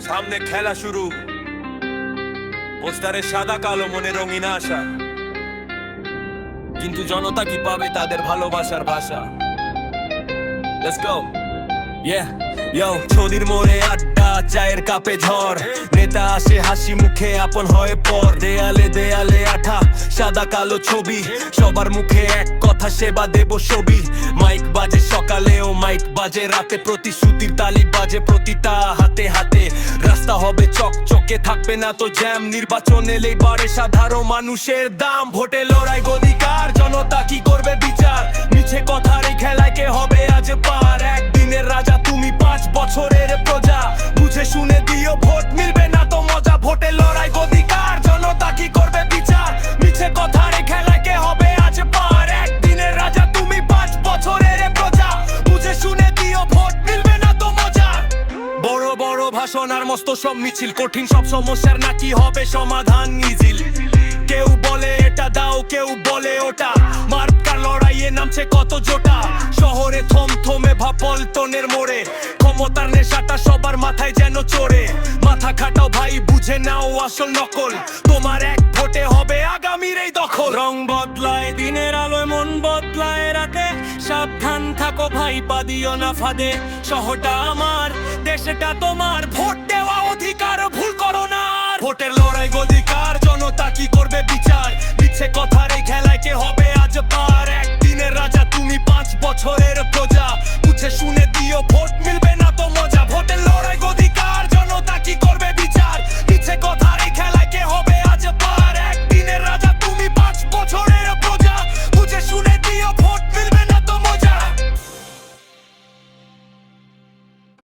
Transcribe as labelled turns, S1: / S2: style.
S1: সামনে খেলা শুরু। পোস্টারে সাদা কালো মনে রঙিন আশা। কিন্তু জনতা কি পাবে তাদের ভালোবাসার ভাষা? Let's go. Yeah, yo, ছদির মোড়ে আড্ডা চায়ের কাপে ঝড়। নেতা আসে হাসি মুখে আপন হয় পর। দেয়ালে দেয়ালে আঠা সাদা কালো ছবি, সবার মুখে এক কথা সেবা দেব ছবি। মাইক বাজে সকালে ও মাইক বাজে রাতে, প্রতিশ্রুতির তালি বাজে প্রতিটা হাতে হাতে। রাস্তা হবে চকচকে, থাকবে না তো জ্যাম। নির্বাচন এলেই বাড়ে সাধারণ মানুষের দাম। ভোটে লড়াই গদিকার জনতা কি করবে বিচার? ভাষণ আর মস্ত সব মিছিল। কঠিন সব সমস্যার নাকি হবে সমাধান ইজিল কেউ বলে এটা দাও, কেউ বলে ওটা। মার্কার লড়াইয়ে নামছে কত জোটা। শহরে থম থমে ভাপল্টনের মোড়ে। ক্ষমতার নেশাটা সবার মাথায় যেন চড়ে। মাথা খাটাও ভাই, বুঝে নাও আসল নকল। তোমার এক ভোটে হবে আগামীর এই দখল। রং বদলায়, দিনের আলোয় মন বদলায় রাতে। সাবধান থাকো ভাই পাদিও না ফাঁদে। শহরটা আমার দেশটা তোমার ভোট দেওয়া অধিকার ভুল করো না। ভোটের